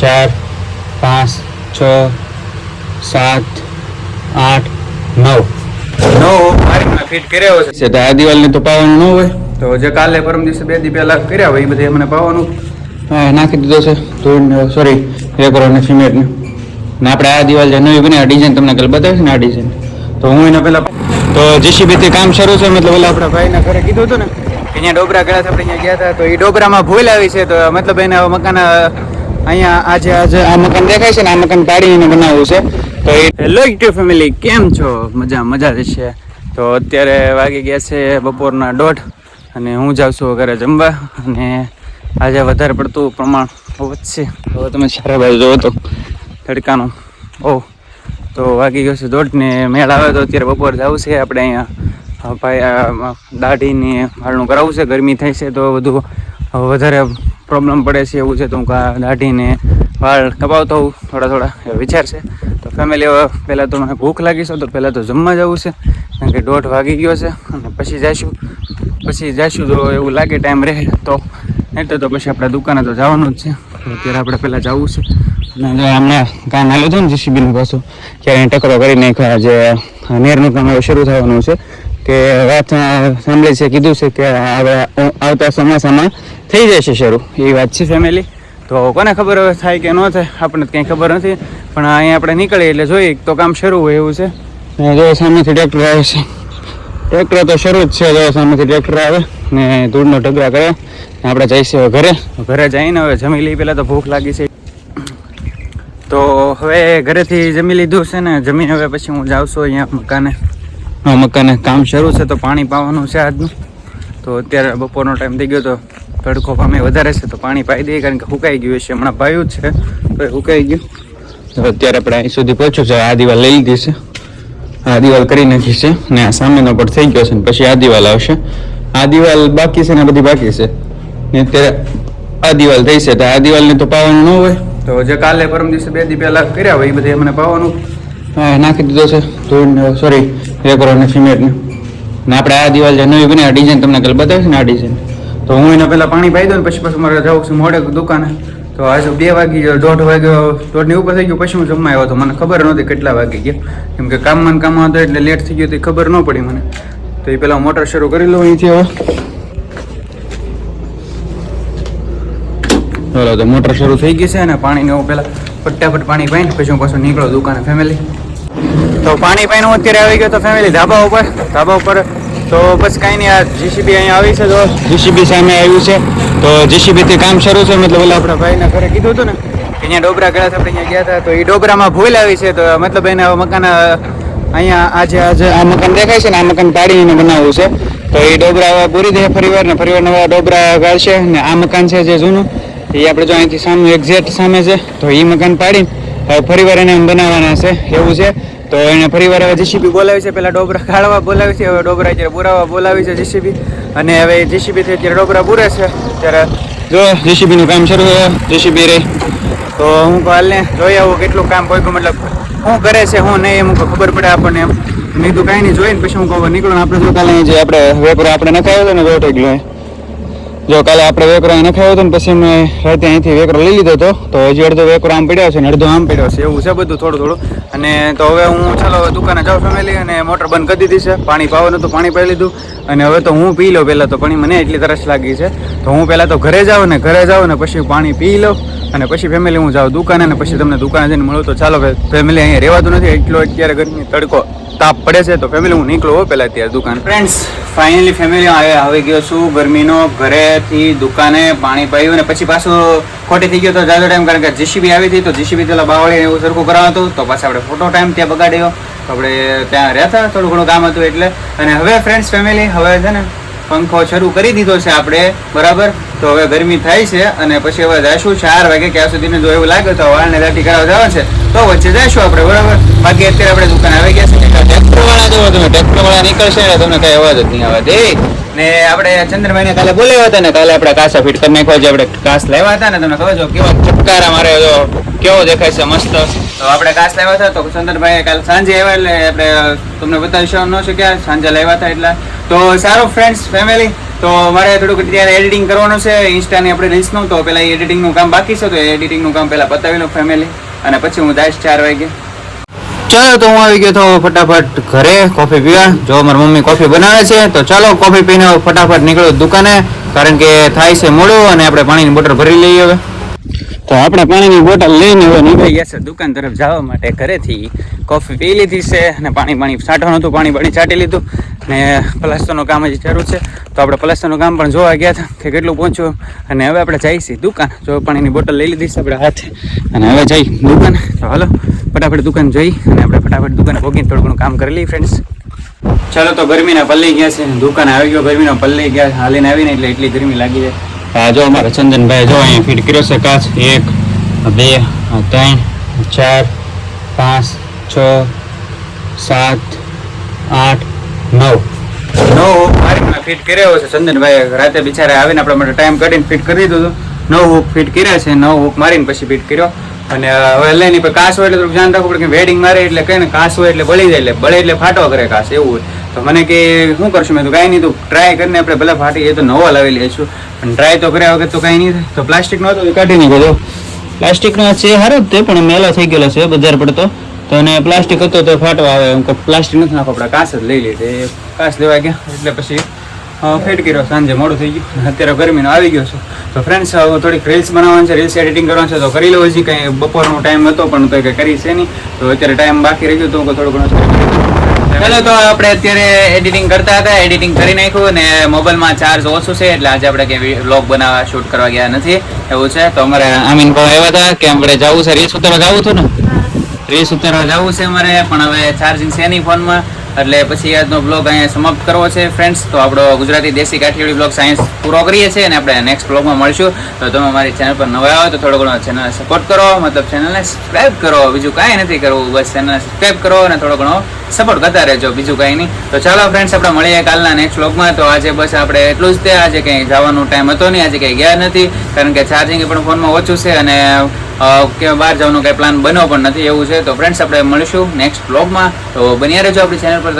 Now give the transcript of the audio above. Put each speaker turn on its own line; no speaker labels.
ચાર પાંચ છ સાત આઠ નવ. નવ મારીને ફિટ કર્યો છે. તો આ દિવાલને તો પાવાનું ન હોય. તો જે કાલે પરમ દિવસે બે દી પહેલા કર્યા હોય એ બધે અમને પાવાનું. નાખી દીધો છે. ધૂળ સોરી રેકરો અને સિમેન્ટને ને આપણે આ દિવાલ જે નવી બની આ ડિઝાઇન તમને કાલે બતાવીશ ને આ ડિઝાઇન તો હું એના પહેલા તો જીસીબીથી કામ શરૂ છે મતલબ ઓલા આપણા ભાઈના ઘરે કીધું હતું ને અહીંયા ડોબરા ગયા હતા આપણે અહીંયા ગયા હતા તો એ ડોબરામાં ભૂલ આવી છે તો મતલબ એને મકાન અહીંયા આજે આજે આ મકાન દેખાય છે ને, આ મકાન કાઢીને બનાવવું છે. તો હેલો યુટ્યુબ ફેમિલી કેમ છો? મજા મજા છે. તો અત્યારે વાગી ગયા છે બપોરના દોઢ અને હું જાઉં છું ઘરે જમવા અને આજે વધારે પડતું પ્રમાણ વધશે હવે તમે સારા બાજુ જોવો તો તડકાનો. ઓહ તો વાગી ગયો છે દોઢ ને મેળ આવે તો અત્યારે બપોર જવું છે. આપણે અહીંયા પાયા દાઢીને વાળનું કરાવવું છે. ગરમી થાય છે તો બધું વધારે પ્રોબ્લેમ પડે છે એવું છે તો હું દાઢીને વાળ કપાવતો હોઉં, થોડા થોડા વિચાર છે. તો ફેમિલી હવે પહેલાં તો મને ભૂખ લાગી છે, તો પહેલાં તો જમવા જવું છે, કારણ કે દોઢ વાગી ગયો છે, અને પછી જઈશું પછી જઈશું તો એવું લાગે ટાઈમ રહે, તો નહીં તો પછી આપણે દુકાને તો જવાનું જ છે. અત્યારે આપણે પહેલાં જવું છે. અને હમણાં કામ હાલ્યું હતું ને જીસીબીનું પાછું, ત્યારે ટકરો કરી નાખ્યા, જે નેરનું કામ હવે શરૂ થવાનું છે. કે વાત સાંભળે છે, કીધું છે કે હવે આવતા ચોમાસામાં થઈ જશે શરૂ. એ વાત છે ફેમિલી તો કોને ખબર હવે થાય કે ન થાય, આપણને કંઈ ખબર નથી. પણ અહીંયા આપણે નીકળીએ એટલે જોઈએ તો કામ શરૂ હોય એવું છે. જો સામેથી ટ્રેક્ટર આવે છે. ટ્રેક્ટર તો શરૂ જ છે, જો સામેથી ટ્રેક્ટર આવે ને ધૂળનો ઢગલા કરે. આપણે જઈશું હવે ઘરે. ઘરે જઈને હવે જમી લઈ પહેલાં તો ભૂખ લાગી છે. તો હવે ઘરેથી જમી લીધું છે ને જમીને હવે પછી હું જાઉં છું અહીંયા મકાને. મકાને કામ શરૂ છે તો પાણી પાવાનું છે આજનું. તો અત્યારે બપોરનો ટાઈમ થઈ ગયો તો તડકો પામે વધારે છે તો પાણી પાઈ દઈએ કારણ કે સુકાઈ ગયું છે. હમણાં પાયું છે તો એ સુકાઈ ગયું. તો અત્યારે આપણે અહીં સુધી પહોંચ્યું છે. આ દિવાલ લઈ લીધી છે. આ દિવાલ કરી નાખી છે ને આ સામેનો પણ થઈ ગયો છે ને પછી આ દિવાલ આવશે. આ દિવાલ બાકી છે ને બધી બાકી છે. ને અત્યારે આ દિવાલ થઈ છે. તો આ દિવાલને તો પાવાનું ન હોય. તો જે કાલે પરમ દિવસે બે દી પહેલાં કર્યા હોય એ બધી મને પાવાનું. નાખી દીધો છે. ધૂળ સોરી રેકરો અને સિમેન્ટને. ને આપણે આ દિવાલ જે નવી બની, આ ડિઝાઇન તમને કાલે બતાવીશ ને આ ડિઝાઇન તો હું એના પહેલાં પાણી પાઈ દઉં ને પછી પછી મારે જવું છે મોડે દુકાને. તો આજે બે વાગી ગયો, દોઢ વાગ્યો, દોઢની ઉપર થઈ ગયું, પછી હું જમવા આવ્યો તો મને ખબર નહોતી કેટલા વાગી ગયા. કેમ કે કામમાં કામમાં હતો એટલે લેટ થઈ ગયો તો ખબર ન પડી મને. તો એ પહેલાં મોટર શરૂ કરી લઉં અહીંથી હવે. તો મોટર શરૂ થઈ ગઈ છે અને પાણીને એવું પહેલાં ફટાફટ પાણી પાઈને પછી હું પાછું નીકળો દુકાને ફેમિલી તો પાણી પાણી અત્યારે આવી ગયો તો ફેમિલી ધાબા ઉપર. ધાબા ઉપર તો બસ કાંઈ નહીં, આ જીસીબી અહીંયા આવી છે તો જીસીબી સામે આવ્યું છે. તો જીસીબીથી કામ શરૂ છે. મતલબ ઓલા આપણા ભાઈના ઘરે કીધું હતું ને અહીંયા ડોબરા ગયા આપણે અહીંયા ગયા હતા, તો એ ડોબરામાં ભૂલ આવી છે. તો મતલબ એને મકાન અહીંયા આજે આજે આ મકાન દેખાય છે ને, આ મકાન પાડીને બનાવવું છે. તો એ ડોબરા પૂરી દે ફરીવાર ને ફરીવાર નવા ડોબરા ગાળશે ને આ મકાન છે જે જૂનું. એ આપણે જો અહીંથી સામે એક્ઝેક્ટ સામે છે. તો એ મકાન પાડીને ફરીવાર એને બનાવવાના છે, એવું છે. તો એને ફરીવાર હવે જીસીબી બોલાવી છે. પહેલાં ડોબરા કાઢવા બોલાવી છે, હવે ડોબરા અત્યારે પુરાવા બોલાવી છે જીસીબી અને હવે જીસીબી થી અત્યારે ડોબરા પૂરે છે. ત્યારે જો જીસીબી નું કામ શરૂ જીસીબી રહી તો હું હાલને જોઈ આવું કેટલું કામ કોઈ મતલબ શું કરે છે હું નહીં, એમ ખબર પડે આપણને એમ. નહીં તો કાંઈ નહીં, જોઈને પછી હું કહું નીકળું આપણે જો કાલે જે આપણે વેપરો આપણે નખાયો હતો ને દોઢ કિલો જો કાલે આપણે વેકરો અહીં નખાયો હતો ને પછી મેં રાતે અહીંથી વેકરો લઈ લીધો હતો, તો હજી અડધો વેકરો આમ પડ્યો છે ને અડધો આમ પડ્યો છે, એવું છે બધું થોડું થોડું. અને તો હવે હું ચાલો દુકાને જાઉં ફેમિલી અને મોટર બંધ કરી દીધી છે. પાણી પાવ નહોતું પાણી પાઈ લીધું. અને હવે તો હું પી લઉં પહેલાં તો, પાણી મને એટલી તરસ લાગી છે. તો હું પહેલાં તો ઘરે જાઉં ને, ઘરે જાઉં ને પછી પાણી પી લઉં અને પછી ફેમિલી હું જાઉં દુકાને અને પછી તમને દુકાને જઈને મળું. તો ચાલો ફેમિલી અહીંયા રહેવાતું નથી, એટલો અત્યારે ગરમી તડકો. તાપ પડે છે તો ફેમિલી હું નીકળું પહેલાં અત્યારે દુકાન. ફ્રેન્ડ્સ ફાઇનલી ફેમિલી આવી ગયો છું ગરમીનો ઘરેથી દુકાને પાણી પાયું અને પછી પાછું ખોટી થઈ ગયો તો જાજો ટાઈમ કારણ કે જીસીબી આવી હતી તો જીસીબી પેલા બાવળી એવું સરખું કરાવતું તો પાછા આપણે ફોટો ટાઈમ ત્યાં બગાડ્યો. આપણે ત્યાં રહેતા થોડું ઘણું કામ હતું એટલે. અને હવે ફ્રેન્ડ્સ ફેમિલી હવે છે ને પંખો શરૂ કરી દીધો છે આપણે બરાબર? તો હવે ગરમી થાય છે અને પછી હવે જઈશું ચાર વાગે ક્યાં સુધી જો એવું લાગે તો વાળને દાટી કરાવવા જવા છે. તો વચ્ચે જઈશું આપણે બરાબર? બાકી અત્યારે આપણે દુકાન આવી ગયા છે. ટ્રેક્ટર વાળા જુઓ તમે ટ્રેક્ટર વાળા નીકળશે ને તમને કઈ અવાજ જ નહીં આવે. દે. ને આપણે ચંદ્રભાઈને કાલે બોલાવ્યા હતા ને કાલે આપણે કાસા ફિટ કરી નાખવા જે આપણે કાસ લેવા હતા ને તમને ખબર છો? કેવા ચટકારા મારે કેવો દેખાય છે મસ્ત. તો આપણે કાસ લાવ્યા હતા તો સંદરભાઈ કાલ સાંજે આવ્યા એટલે આપણે તમને બતાવી ન શક્યા સાંજે લાવ્યા હતા એટલે. તો સારો ફ્રેન્ડ્સ ફેમિલી તો મારે થોડુંક અત્યારે એડિટિંગ કરવાનું છે, ઇન્સ્ટાની આપણે રીલ્સનું તો પહેલાં એડિટિંગનું કામ બાકી છે, તો એડિટિંગનું કામ પહેલાં બતાવી લઉં ફેમિલી અને પછી હું દાસ ચાર વાગે. ચાલો તો હું આવી ગયો તો ફટાફટ ઘરે કોફી પીવા. જો મારી મમ્મી કોફી બનાવે છે, તો ચાલો કોફી પીને ફટાફટ નીકળો દુકાને, કારણ કે થાય છે મોડું, અને આપણે પાણીની બોટલ ભરી લઈએ હવે. તો આપણે પાણીની બોટલ લઈને હવે નીકળી ગયા છે દુકાન તરફ જવા માટે. ઘરેથી કોફી પી લીધી છે અને પાણી પાણી છાંટવાનું હતું, પાણી પાણી છાંટી લીધું. ને પ્લાસ્ટરનું કામ હજી ચાલુ છે. તો આપણે પ્લાસ્ટરનું કામ પણ જોવા ગયા હતા કે કેટલું પહોંચ્યું. અને હવે આપણે છીએ દુકાન. જો પાણીની બોટલ લઈ લીધી છે આપણે હાથે. અને હવે જઈ દુકાન. તો હાલો, ફટાફટ દુકાન જઈ અને આપણે ફટાફટ દુકાને ભોગીને થોડું ઘણું કામ કરી લઈએ ફ્રેન્ડ્સ ચાલો તો ગરમીના પલ્લી ગયા છે. દુકાન આવી ગયો, ગરમીનો પલ્લી ગયા હાલીને આવીને એટલે એટલી ગરમી લાગી જાય. આ જો અમારા ચંદનભાઈ જો અહીંયા ફિટ કર્યો છે કાચ, એક, બે, ત્રણ, ચાર, પાંચ, છ, સાત, આઠ, નવ. નવ મારીને ફિટ કર્યો છે. ચંદનભાઈ રાતે બિચારે આવીને આપણા માટે ટાઈમ કાઢીને ફિટ કરી દીધું હતું. નવ હુક ફિટ કર્યા છે. નવ હુક મારીને પછી ફિટ કર્યો. અને હવે લઈને પછી હોય એટલે થોડુંક ધ્યાન રાખવું પડે કે વેડિંગ મારે એટલે કઈ ને કાસ હોય એટલે બળી જાય એટલે બળે એટલે ફાટો કરે કાસ એવું હોય. તો મને કે, શું કરશું? મેં તો કાંઈ નહીં, તું ટ્રાય કરીને આપણે ભલે ફાટી એ તો નવો લાવી લઈશું પણ ટ્રાય તો કર્યા વગર તો કાંઈ નહીં થાય. તો પ્લાસ્ટિકનો હતો એ કાઢી નહીં ગયો પ્લાસ્ટિકનો છે સારો તે, પણ મેલો થઈ ગયેલો છે, બજાર પડતો. તો અને પ્લાસ્ટિક હતો તો ફાટવા આવે એમ કે પ્લાસ્ટિક નથી નાખો, આપણે કાચ જ લઈ લીધી કાચ લેવા ગયા, એટલે પછી ફેટ કર્યો, સાંજે મોડું થઈ ગયું. અત્યારે ગરમીનો આવી ગયો છું. તો ફ્રેન્ડ્સ થોડીક રીલ્સ બનાવવાની છે રીલ્સ એડિટિંગ કરવાનું છે, તો કરી લો હજી. કંઈ બપોરનો ટાઈમ હતો, પણ કંઈ કરી છે નહીં. તો અત્યારે ટાઈમ બાકી રહી ગયો, તો થોડું ઘણું ચાલો તો આપણે અત્યારે એડિટિંગ કરતા હતા એડિટિંગ કરી નાખ્યું અને મોબાઈલમાં ચાર્જ ઓછું છે એટલે આજે આપણે કંઈ વ્લોગ બનાવવા શૂટ કરવા ગયા નથી. એવું છે? તો અમારે આમીન ભાઈ આવ્યા હતા કે આપણે જવું છે? રીસ ઉતરવા જવું હતું ને? રીસ ઉતરવા જવું છે અમારે પણ હવે ચાર્જિંગ છે નહીં ફોનમાં. એટલે પછી આજનો બ્લોગ અહીંયા સમાપ્ત કરવો છે ફ્રેન્ડ્સ તો આપણો ગુજરાતી દેશી કાઠિયાવાડી બ્લોગ સાયન્સ પૂરો કરીએ છીએ અને આપણે નેક્સ્ટ બ્લોગમાં મળશું. તો તમે અમારી ચેનલ પર નવા આવો તો થોડો ઘણો ચેનલને સપોર્ટ કરો, મતલબ ચેનલને સબસ્ક્રાઈબ કરો. બીજું કાંઈ નથી કરવું, બસ ચેનલને સબસ્ક્રાઈબ કરો અને થોડો ઘણો સપોર્ટ કરતા રહેજો, બીજું કાંઈ નહીં. તો ચાલો ફ્રેન્ડ્સ આપણે મળીએ કાલના નેક્સ્ટ બ્લોગમાં તો આજે બસ આપણે એટલું જ તે. આજે કંઈ જવાનો ટાઈમ હતો નહીં, આજે કંઈ ગયા નથી, કારણ કે ચાર્જિંગ પણ ફોનમાં ઓછું છે અને કે બહાર જવાનો કંઈ પ્લાન બન્યો પણ નથી, એવું છે. તો ફ્રેન્ડ્સ આપણે મળીશું નેક્સ્ટ બ્લોગમાં તો બન્યા રહેજો આપણી ચેનલ પર.